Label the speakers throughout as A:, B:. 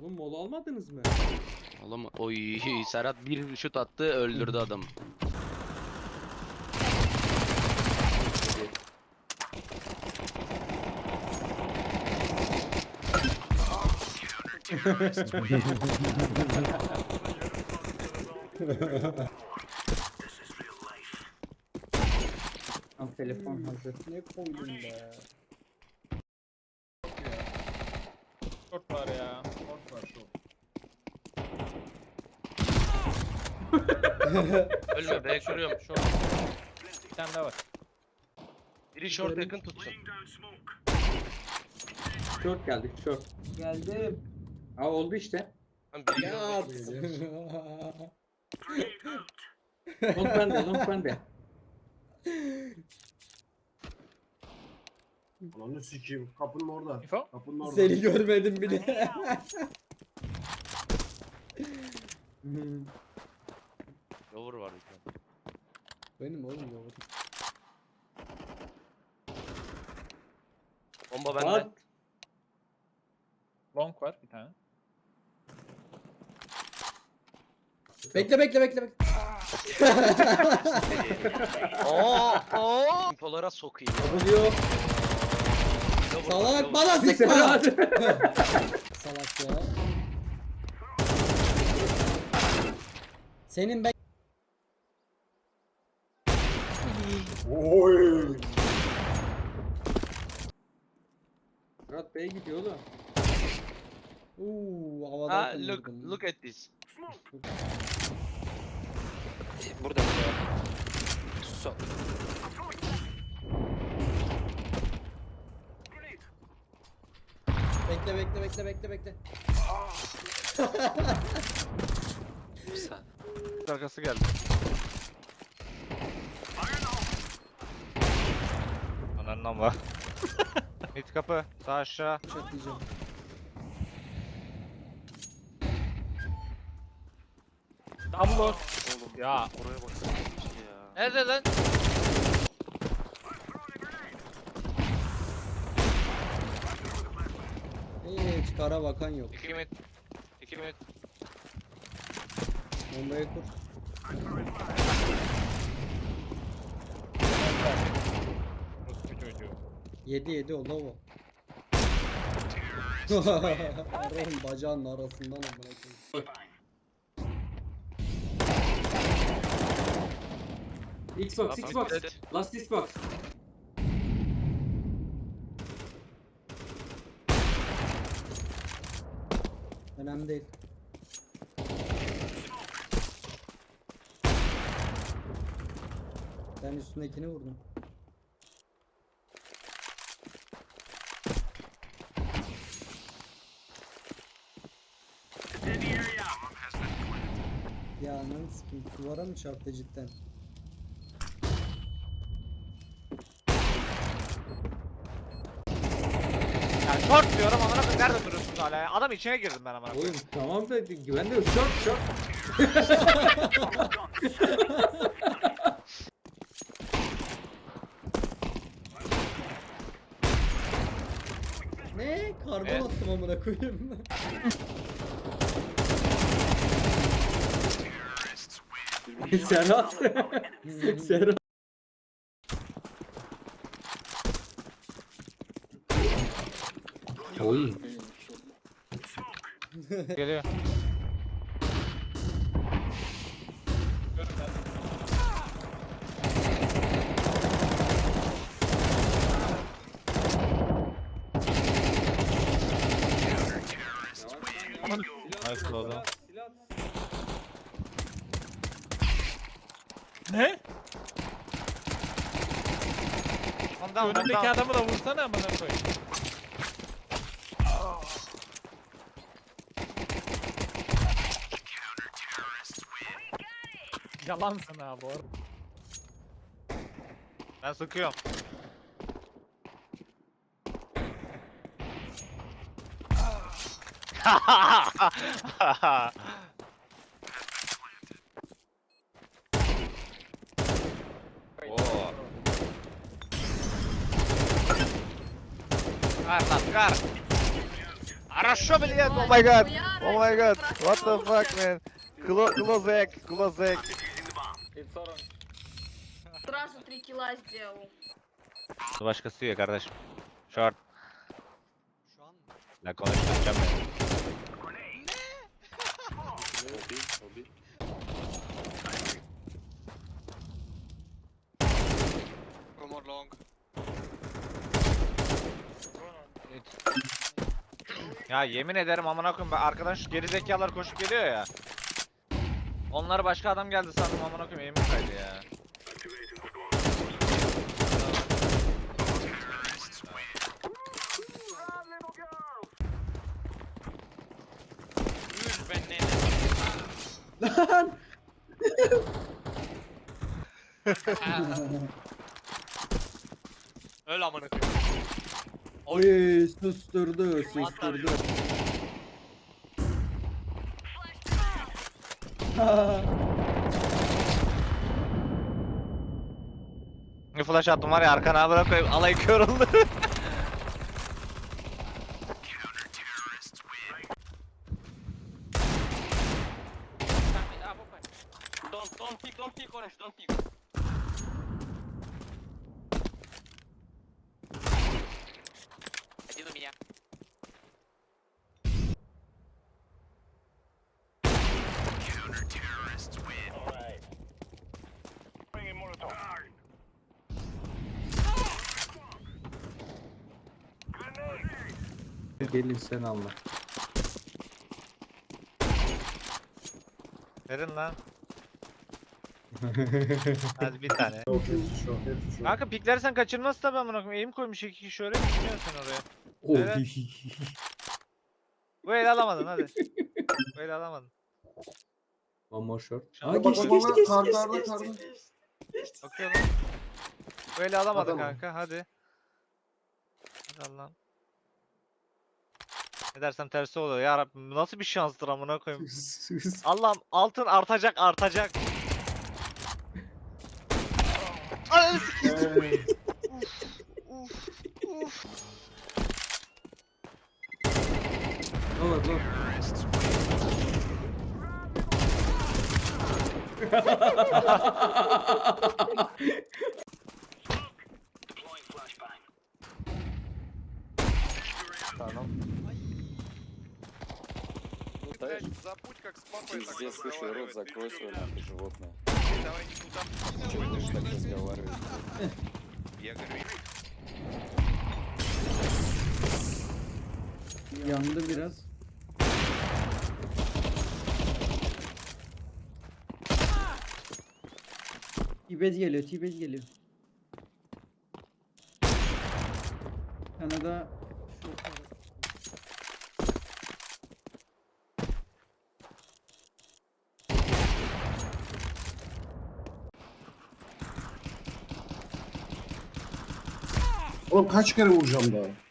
A: Oğlum mola almadınız mı?
B: Oğlum oy Serhat bir şut attı öldürdü adam.
A: Tam telefon hazır. Ne koydun be?
C: Short var ya. Short var short.
B: Ölme be kuruyorum.
C: Short. Bir tane daha var.
B: Biri short yakın tutsun.
A: Short geldik short. Geldim. Aa oldu işte.
B: Lan biri
A: Long bende long bende.
D: Ananı sikeyim. Kapının orada.
C: Info.
D: Kapının orada.
E: Seni görmedim bile.
B: Lower var bir tane.
E: Benim oğlum ya.
B: Bomba bende.
A: At.
C: Long var bir tane.
E: Bekle bekle bekle bekle.
B: Oo oo. Infolara sokayım.
A: Oluyor.
B: Lower
E: Salak
B: lower.
E: bana sıkma. Salak ya. Senin ben
D: Oy.
A: Serhat Bey gidiyor oğlum.
E: Uuu havadan
B: Ha look
E: kondurdum.
B: look at this. Burada. So.
E: Bekle bekle bekle bekle bekle.
B: Arkası geldi.
F: Anandan var. Mid kapı. Sağ aşağı.
E: Çatlayacağım.
C: Double door. Ya
F: Oraya ya.
B: Nerede lan?
E: Hiç kara bakan yok.
B: 2 mid. 2 mid.
E: Bombayı kur.
C: Ruslu çocuğu.
E: 7 7 o lovo. Ararım bacağının arasından amına koyayım.
A: Xbox Xbox. Last Xbox.
E: Önemli değil. Ben üstündekini vurdum. Ya ananı sikeyim duvara mı çarptı cidden?
F: Ya short diyorum amına koyayım nerede duruyorsun hala ya? Adam içine girdim ben amına koyayım.
A: Oğlum tamam da güven de short short.
E: Ne? Karbon
F: Evet.
E: attım amına koyayım.
A: Serhat. Serhat. Oy.
F: Geliyor. Nice oldu.
C: Ne? Önündeki
F: ondan.
C: adamı da vursana amına koyayım. Yalansın ha bu arada.
F: Ben sıkıyorum. Наскар, Наскар! Хорошо, блядь! О май гад! О май гад! What the fuck, man? Клозек, клозек.
G: Сразу три килла сделал.
F: Вашка стуя, кардаш. Шорт. На an mı? Ya yemin ederim amına koyayım ben arkadan şu geri zekalar koşup geliyor ya. Onlar başka adam geldi sandım amına koyayım eğimim kaydı ya.
E: Lan!
C: Öyle amına koyayım.
E: Oy susturdu susturdu.
F: Bir flash attım var ya arkana amına koyayım alay kör oldu.
A: Gelin sen Allah.
F: Verin lan. Hadi bir tane.
D: Yok hepsi şu. Hepsi şu.
F: Kanka piklersen kaçırmaz tabi amına koyayım. Eğim koymuş iki kişi öyle düşünüyorsun oraya.
A: Oy.
F: Evet. Bu eli alamadın hadi. Bu eli alamadın.
A: One more short.
F: Şu
A: Aa
F: an-
A: geçti
D: Bak, bak,
A: geçti
D: bak,
A: geçti
D: karda,
A: geçti
D: karda,
A: geçti.
D: karda.
F: Bakıyor lan. Bu eli alamadın
D: Adamım.
F: kanka hadi. Hadi Allah'ım. Ne dersem tersi oluyor ya Rabbim nasıl bir şanstır amına koyayım. Allah'ım altın artacak artacak. Ay,
D: Hey.
A: Ne olur lan?
H: Забудь, как спокойно Пиздец, слушай, рот закрой свой нахуй, животное. Давай не туда. Чё будешь так разговаривать? Я говорю,
E: Yandı biraz. Tibet geliyor, Tibet geliyor. Kanada
D: Oğlum kaç kere vuracağım daha?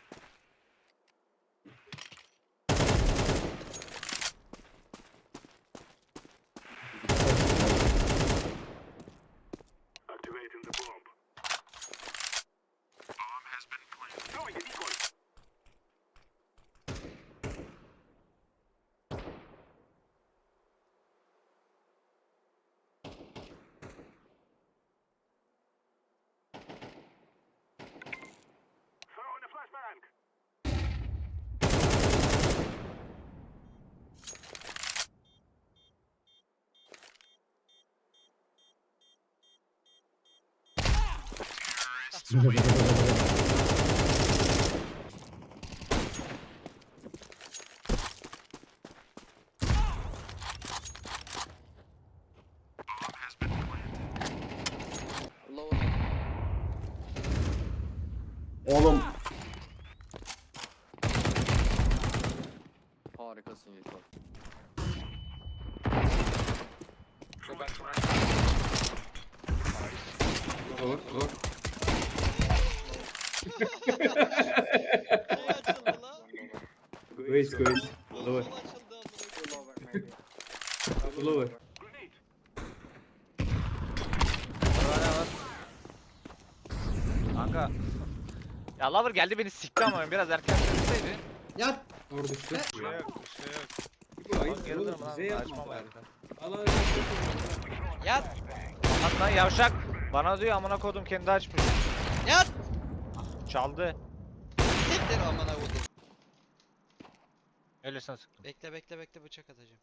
H: Lower.
D: Oğlum.
H: Harikasın Yiğit.
A: Olur olur. Wait wait. Lower. Lower.
F: Kanka. Ya Lover geldi beni sikti ama biraz erken söyleseydi.
E: Yat!
A: Orada düştü.
F: Bir şey yok, bir şey yok. Lan geri
A: oğlum,
F: durma lan,
A: bize
F: açma
A: yapma
F: bari.
A: bari. Allah Allah.
B: Yat.
F: At lan yavşak. Bana diyor amına kodum kendi açmış.
B: Yat.
F: Çaldı.
B: Siktir amına kodum.
F: Öylesine sıktım.
B: Bekle bekle bekle bıçak atacağım.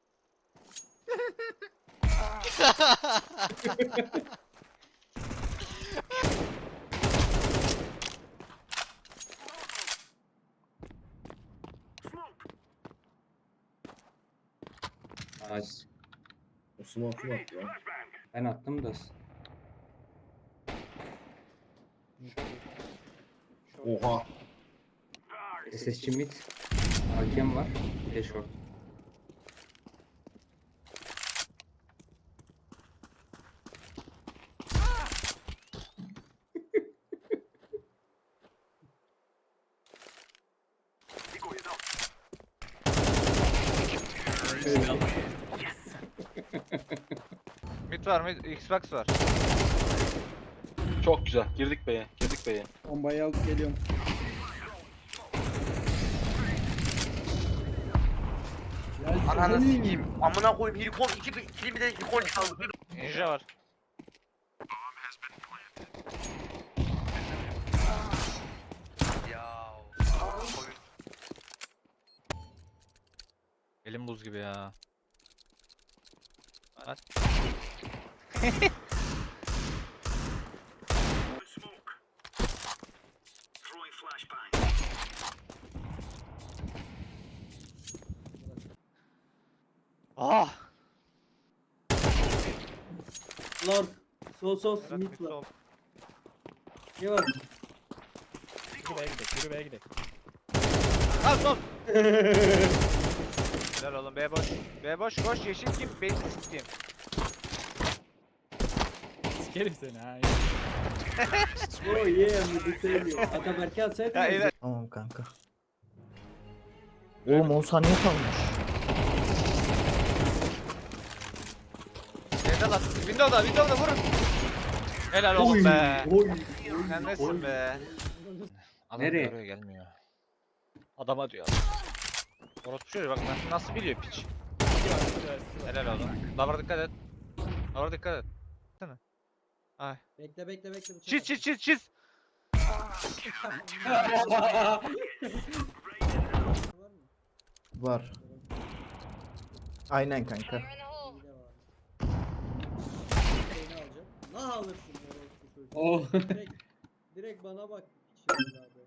A: Nice.
D: O smoke'u attı ya.
A: Ben attım da.
D: Oha.
A: SSC mid. Hakem var. Bir de short.
F: Mid var mid, Xbox var.
I: Çok güzel. Girdik B'ye. B'ye.
E: Bombayı alıp geliyorum. Ya
I: Ananı
E: seni-
I: sikeyim. Amına koyayım. Helikon 2 2 bir de helikon çaldı.
F: Ninja var.
I: Ya.
F: Elim buz gibi ya. At.
E: Lord. Sol sol
F: Berat
E: mid var.
F: sol.
E: Ne var?
C: Yürü B'ye gidelim. Yürü B'ye gidelim.
F: Al sol. Helal oğlum B boş. B boş koş yeşil kim? Beyni sikeyim.
C: Sikerim seni ha.
E: Oh yeah midi söylüyor. Ataberk'e.
F: Ya
E: ya.
F: iler.
J: Tamam kanka. Oğlum 10 saniye kalmış.
F: Lan. Window'da Window'da vurun. Helal oğlum be.
E: Oy.
F: Sen nesin be? Adam
A: Nereye?
F: Oraya gelmiyor. Adama diyor. Orospu çocuğu bak nasıl, nasıl biliyor piç. Helal oğlum. Davara dikkat et. Davara dikkat et. Sana. Ay.
E: Bekle bekle bekle. bıçak
F: Çiz
E: at.
F: çiz çiz çiz.
J: Var. Aynen kanka.
E: İyi de var. Ne alırsın çocuğu?
A: Oh.
E: Direkt, direkt bana bak. Şey lazım.